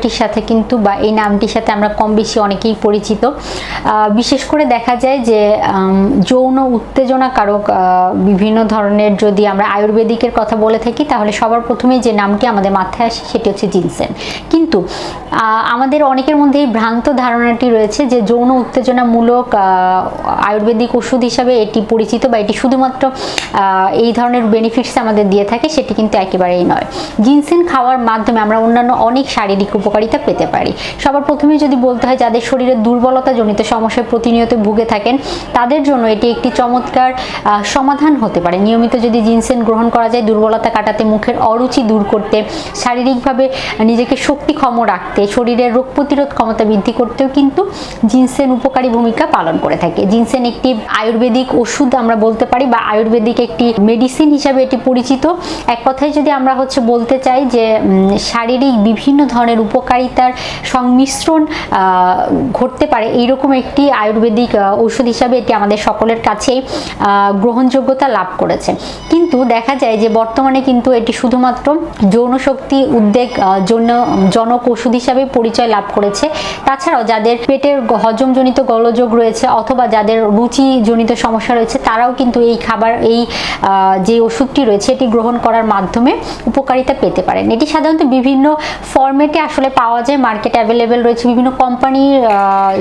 বিষয়টির সাথে কিন্তু বা এই নামটির সাথে আমরা কম বেশি অনেকেই পরিচিত। বিশেষ করে দেখা যায় যে যৌন উত্তেজনা কারক বিভিন্ন ধরনের যদি আমরা আয়ুর্বেদিকের কথা বলে থাকি, তাহলে সবার প্রথমেই যে নামটি আমাদের মাথায় আসে সেটি হচ্ছে জিনসেন। কিন্তু আমাদের অনেকের মধ্যে এই ভ্রান্ত ধারণাটি রয়েছে যে যৌন উত্তেজনামূলক আয়ুর্বেদিক ওষুধ হিসাবে এটি পরিচিত বা এটি শুধুমাত্র এই ধরনের বেনিফিটস আমাদের দিয়ে থাকে, সেটি কিন্তু একেবারেই নয়। জিনসেন খাওয়ার মাধ্যমে আমরা অন্যান্য অনেক শারীরিক উপকারিতা পেতে পারি। সবার প্রথমে যদি বলতে হয় যাদের শরীরে দুর্বলতা জনিত সমস্যায় প্রতিনিয়ত ভুগে থাকেন, তাদের জন্য এটি একটি চমৎকার সমাধান হতে পারে। নিয়মিত যদি জিনসেন গ্রহণ করা যায়, দুর্বলতা কাটাতে, মুখের অরুচি দূর করতে, শারীরিকভাবে নিজেকে শক্তিক্ষম রাখতে, শরীরের রোগ প্রতিরোধ ক্ষমতা বৃদ্ধি করতেও কিন্তু জিনসেন উপকারী ভূমিকা পালন করে থাকে। জিনসেন একটি আয়ুর্বেদিক ওষুধ আমরা বলতে পারি বা আয়ুর্বেদিক একটি মেডিসিন হিসাবে এটি পরিচিত। এক কথায় যদি আমরা হচ্ছে বলতে চাই যে শারীরিক বিভিন্ন ধরনের উপকারিতার সংমিশ্রণ ঘটতে পারে এইরকম একটি আয়ুর্বেদিক ওষুধ হিসাবে এটি আমাদের সকলের কাছেই গ্রহণযোগ্যতা লাভ করেছে। কিন্তু দেখা যায় যে বর্তমানে কিন্তু এটি শুধুমাত্র যৌন শক্তি উদ্বেগ জন্য জনক ওষুধ হিসাবে পরিচয় লাভ করেছে। তাছাড়াও যাদের পেটের হজমজনিত গলযোগ রয়েছে অথবা যাদের রুচিজনিত সমস্যা রয়েছে, তারাও কিন্তু এই খাবার, এই যে ওষুধটি রয়েছে, এটি গ্রহণ করার মাধ্যমে উপকারিতা পেতে পারেন। এটি সাধারণত বিভিন্ন ফরম্যাটে আসলে পাওয়া যায় মার্কেট অ্যাভেলেবেল রয়েছে, বিভিন্ন কোম্পানির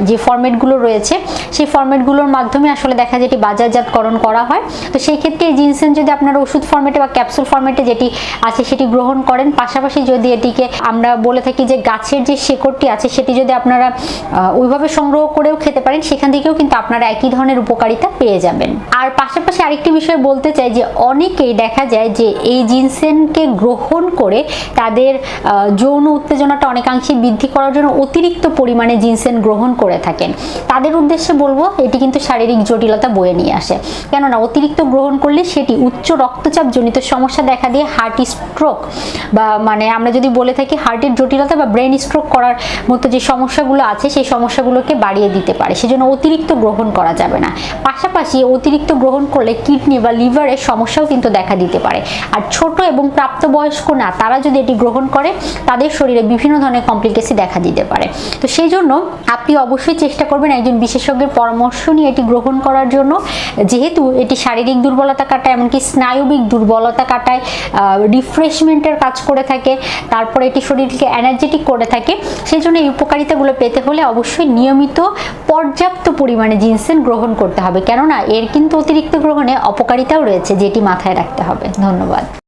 যে ফরম্যাটগুলো রয়েছে, সেই ফরম্যাটগুলোর মাধ্যমে আসলে দেখা যায় এটি বাজারজাতকরণ করা হয়। তো সেই ক্ষেত্রে এই জিনসেন যদি আপনারা ওষুধ ফরম্যাটে বা ক্যাপসুল ফরম্যাটে যেটি আছে সেটি গ্রহণ করেন, পাশাপাশি যদি এটিকে আমরা বলে থাকি যে গাছের যে শেকড়টি আছে, সেটি যদি আপনারা ওইভাবে সংগ্রহ করেও খেতে পারেন, সেখান থেকেও কিন্তু আপনারা একই ধরনের উপকারিতা পেয়ে যাবেন। আর পাশাপাশি আরেকটি বিষয় বলতে চাই যে, অনেকেই দেখা যায় যে এই জিনসেনকে গ্রহণ করে তাদের যৌন উত্তেজনাটা অনেকাংশে বৃদ্ধি করার জন্য অতিরিক্ত পরিমাণে জিনসেন গ্রহণ করে থাকেন। তাদের উদ্দেশ্যে বলব, এটি কিন্তু শারীরিক জটিলতা বয়ে নিয়ে আসে। কেননা, অতিরিক্ত গ্রহণ করলে সেটি উচ্চ রক্তচাপ জনিত সমস্যা দেখা দিয়ে হার্ট স্ট্রোক বা মানে আমরা যদি বলে থাকি হার্টের জটিলতা বা ব্রেন স্ট্রোক করার মতো যে সমস্যাগুলো আছে, সেই সমস্যাগুলোকে বাড়িয়ে দিতে পারে। সেজন্য অতিরিক্ত গ্রহণ করা যাবে না। পাশাপাশি অতিরিক্ত গ্রহণ করলে কিডনি বা লিভারের সমস্যাও কিন্তু দেখা দিতে পারে। আর ছোট এবং প্রাপ্তবয়স্ক না, তারা যদি এটি গ্রহণ করে, তাদের শরীরে বিভিন্ন ধরনের কমপ্লিকেসি দেখা দিতে পারে। তো সেই জন্য আপনি অবশ্যই চেষ্টা করবেন একজন বিশেষজ্ঞের পরামর্শ নিয়ে এটি গ্রহণ করার জন্য। যেহেতু এটি শারীরিক দুর্বলতা কাটায়, এমনকি স্নায়বিক দুর্বলতা কাটায় রিফ্রেশমেন্টের কাজ করে থাকে, তারপরে এটি শরীরকে এনার্জেটিক করে থাকে সেই জন্য এই উপকারিতাগুলো পেতে হলে অবশ্যই নিয়মিত পর্যাপ্ত পরিমাণে জিনসেন গ্রহণ করতে হবে। কেননা এর কিন্তু অতিরিক্ত গ্রহণে অপকারিতাও রয়েছে, যেটি মাথায় রাখতে হবে। ধন্যবাদ।